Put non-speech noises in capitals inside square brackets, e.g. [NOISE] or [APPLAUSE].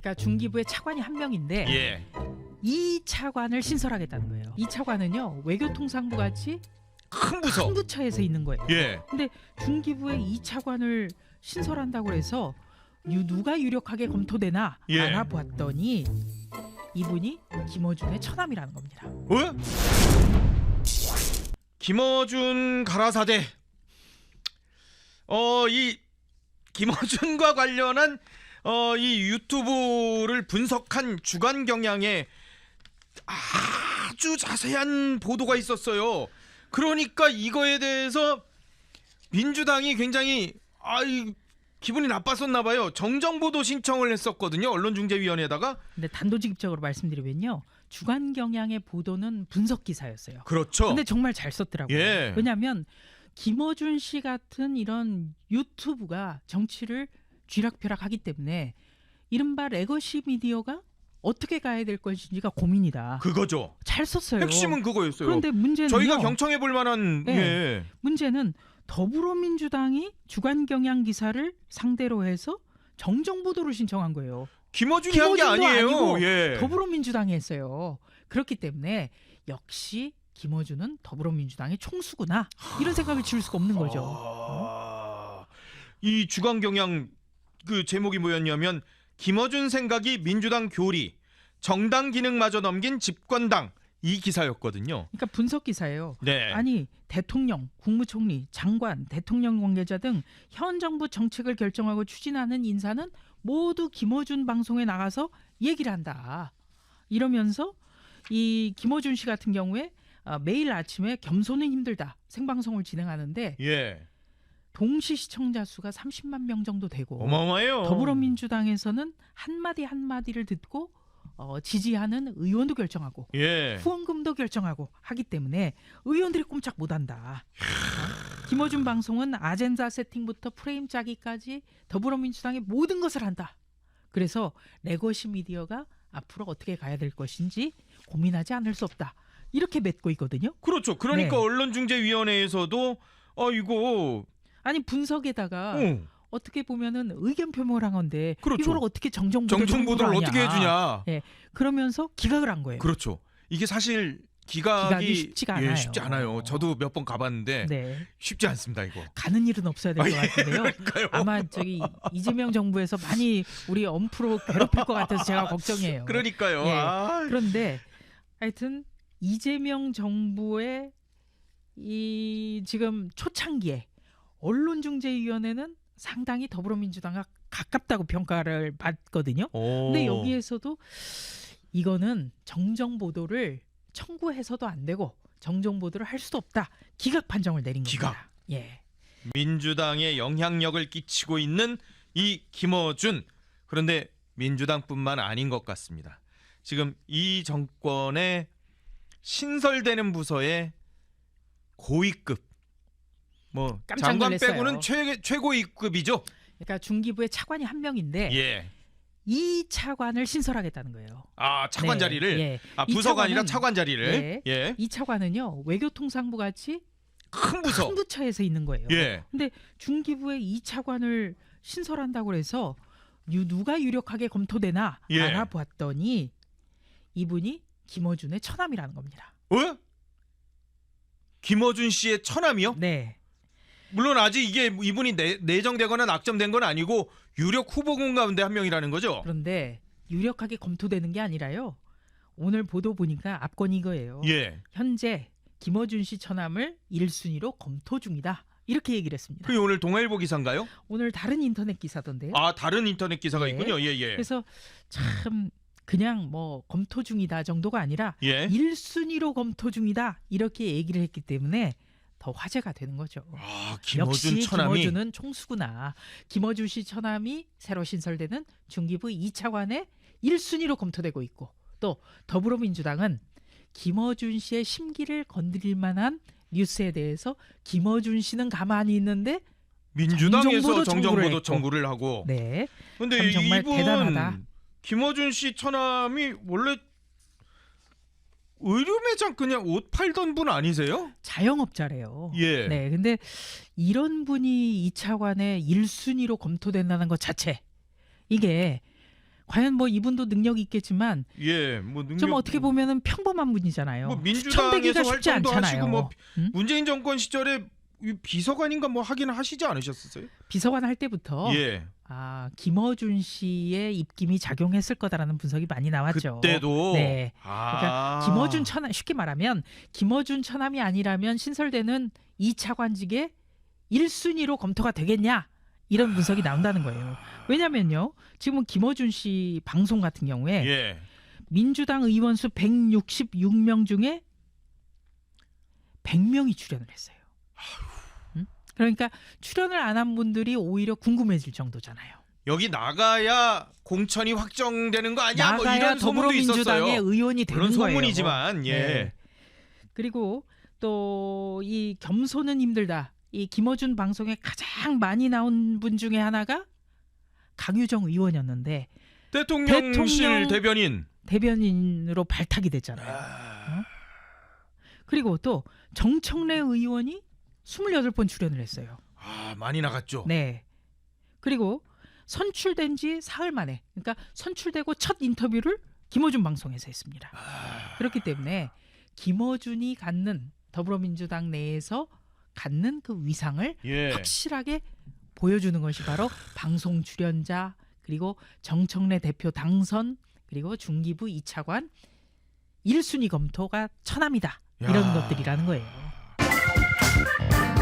그러니까 중기부의 차관이 한 명인데 예. 이 차관을 신설하겠다는 거예요. 이 차관은요 외교통상부 같이 큰 부서. 큰 부처에서 있는 거예요. 예. 중기부의 이 차관을 신설한다고 해서 유, 누가 유력하게 검토되나 예. 알아보았더니 이분이 김어준의 처남이라는 겁니다. 어? 김어준 가라사대. 어, 이 김어준과 관련한 어, 이 유튜브를 분석한 주간 경향에 아주 자세한 보도가 있었어요. 그러니까 이거에 대해서 민주당이 굉장히 아이 기분이 나빴었나 봐요. 정정 보도 신청을 했었거든요. 언론중재위원회에다가. 근데 단도직입적으로 말씀드리면요. 주간 경향의 보도는 분석 기사였어요. 그렇죠. 근데 정말 잘 썼더라고요. 예. 왜냐하면 김어준 씨 같은 이런 유튜브가 정치를 쥐락펴락하기 때문에 이른바 레거시 미디어가 어떻게 가야 될 것인지가 고민이다. 그거죠. 잘 썼어요. 핵심은 그거였어요. 그런데 문제는 저희가 경청해 볼 만한 네. 예. 문제는 더불어민주당이 주간 경향 기사를 상대로 해서 정정 보도를 신청한 거예요. 김어준이 한 게 아니에요. 예. 더불어민주당이 했어요. 그렇기 때문에 역시 김어준은 더불어민주당의 총수구나 이런 생각을 지울 수가 없는 거죠. 아, 이 주간 경향 그 제목이 뭐였냐면 김어준 생각이 민주당 교리 정당 기능마저 넘긴 집권당 이 기사였거든요. 그러니까 분석 기사예요. 네. 아니 대통령, 국무총리, 장관, 대통령 관계자 등 현 정부 정책을 결정하고 추진하는 인사는 모두 김어준 방송에 나가서 얘기를 한다. 이러면서 이 김어준 씨 같은 경우에 어, 매일 아침에 겸손은 힘들다 생방송을 진행하는데 예. 동시 시청자 수가 30만 명 정도 되고 어마어마해요. 더불어민주당에서는 한 마디 한 마디를 듣고 어, 지지하는 의원도 결정하고 예. 후원금도 결정하고 하기 때문에 의원들이 꼼짝 못한다. 어? 김어준 방송은 아젠다 세팅부터 프레임 짜기까지 더불어민주당의 모든 것을 한다. 그래서 레거시 미디어가 앞으로 어떻게 가야 될 것인지 고민하지 않을 수 없다. 이렇게 맺고 있거든요. 그렇죠. 그러니까 네. 언론중재위원회에서도 어 이거 아니 분석에다가 어, 어떻게 보면은 의견 표명을 한 건데 그렇죠. 이걸 어떻게 정정 보도를 정정 보도를 하냐. 어떻게 해주냐. 그러면서 기각을 한 거예요. 그렇죠. 이게 사실 기각이, 기각이 쉽지가 예, 않아요. 쉽지 않아요. 저도 몇 번 가봤는데 네. 쉽지 않습니다 이거. 가는 일은 없어야 될 것 같은데요. [LAUGHS] 그러니까요. 아마 저기 이재명 정부에서 많이 우리 엄프로 괴롭힐 것 같아서 제가 [LAUGHS] 걱정이에요. 그러니까요. 예. 아, 그런데 하여튼 이재명 정부의 이 지금 초창기에 언론중재위원회는 상당히 더불어민주당과 가깝다고 평가를 받거든요. 오. 근데 여기에서도 이거는 정정 보도를 청구해서도 안 되고 정정 보도를 할 수도 없다. 기각 판정을 내린 기각. 겁니다. 예. 민주당에 영향력을 끼치고 있는 이 김어준 그런데 민주당뿐만 아닌 것 같습니다. 지금 이 정권에 신설되는 부서의 고위급 뭐 깜짝 장관 놀랐어요. 빼고는 최 최고위급이죠. 그러니까 중기부의 차관이 한 명인데 예. 이 차관을 신설하겠다는 거예요. 아 차관 네, 자리를 예. 아이 부서가 아니라 차관 자리를 네. 예. 이 차관은요 외교통상부 같이 큰 부서. 큰 부처에서 있는 거예요. 예. 중기부의 이 차관을 신설한다고 해서 유, 누가 유력하게 검토되나 예. 알아보았더니 이분이 김어준의 처남이라는 겁니다. 어? 김어준 씨의 처남이요? 네. 물론 아직 이게 이분이 내, 내정되거나 낙점된 건 아니고 유력 후보군 가운데 한 명이라는 거죠. 그런데 유력하게 검토되는 게 아니라요. 오늘 보도 보니까 압권이 이거예요. 예. 현재 김어준 씨 처남을 1순위로 검토 중이다. 이렇게 얘기를 했습니다. 그게 오늘 동아일보 기사인가요? 오늘 다른 인터넷 기사던데요. 아 다른 인터넷 기사가 네. 있군요. 예 예. 그래서 참 그냥 뭐 검토 중이다 정도가 아니라 예. 1순위로 검토 중이다 이렇게 얘기를 했기 때문에 더 화제가 되는 거죠. 아 역시 처남이 김어준은 총수구나. 김어준 씨 처남이 새로 신설되는 중기부 2차관에 1순위로 검토되고 있고 또 더불어민주당은 김어준 씨의 심기를 건드릴 만한 뉴스에 대해서 김어준 씨는 가만히 있는데 민주당에서 정정보도 청구를 하고. 네 근데 이분 대단하다. 김어준 씨 처남이 원래 의류 매장 그냥 옷 팔던 분 아니세요? 자영업자래요. 예. 네, 근데 이런 분이 2차관에 1순위로 검토된다는 것 자체 이게 과연 뭐 이분도 능력이 있겠지만 예, 뭐 능력 좀 어떻게 보면은 평범한 분이잖아요. 뭐 추천되기가 민주당에서 쉽지 활동도 않잖아요. 하시고 뭐 음? 문재인 정권 시절에 이 비서관인가 뭐 하기는 하시지 않으셨어요? 비서관 할 때부터 예. 아 김어준 씨의 입김이 작용했을 거다라는 분석이 많이 나왔죠. 그때도 네. 아. 그러니까 김어준 처남 쉽게 말하면 김어준 처남이 아니라면 신설되는 2차관직의 1순위로 검토가 되겠냐 이런 분석이 나온다는 거예요. 왜냐면요. 지금 김어준 씨 방송 같은 경우에 예. 민주당 의원 수 166명 중에 100명이 출연을 했어요. 음? 그러니까 출연을 안 한 분들이 오히려 궁금해질 정도잖아요. 여기 나가야 공천이 확정되는 거 아니야? 뭐 나가야 이런 소문도 더불어민주당의 있었어요. 의원이 되는 거예요. 소문이지만 예. 네. 그리고 또 이 겸손은 힘들다. 이 김어준 방송에 가장 많이 나온 분 중에 하나가 강유정 의원이었는데 대통령실 대통령- 대변인. 대변인으로 발탁이 됐잖아요. 아, 그리고 또 정청래 의원이 28번 출연을 했어요. 아, 많이 나갔죠. 네. 그리고 선출된 지 사흘 만에 그러니까 선출되고 첫 인터뷰를 김어준 방송에서 했습니다. 아, 그렇기 때문에 김어준이 갖는 더불어민주당 내에서 갖는 그 위상을 예. 확실하게 보여주는 것이 바로 방송 출연자 그리고 정청래 대표 당선 그리고 중기부 2차관 1순위 검토가 천함이다 이런 야. 것들이라는 거예요. Thank you.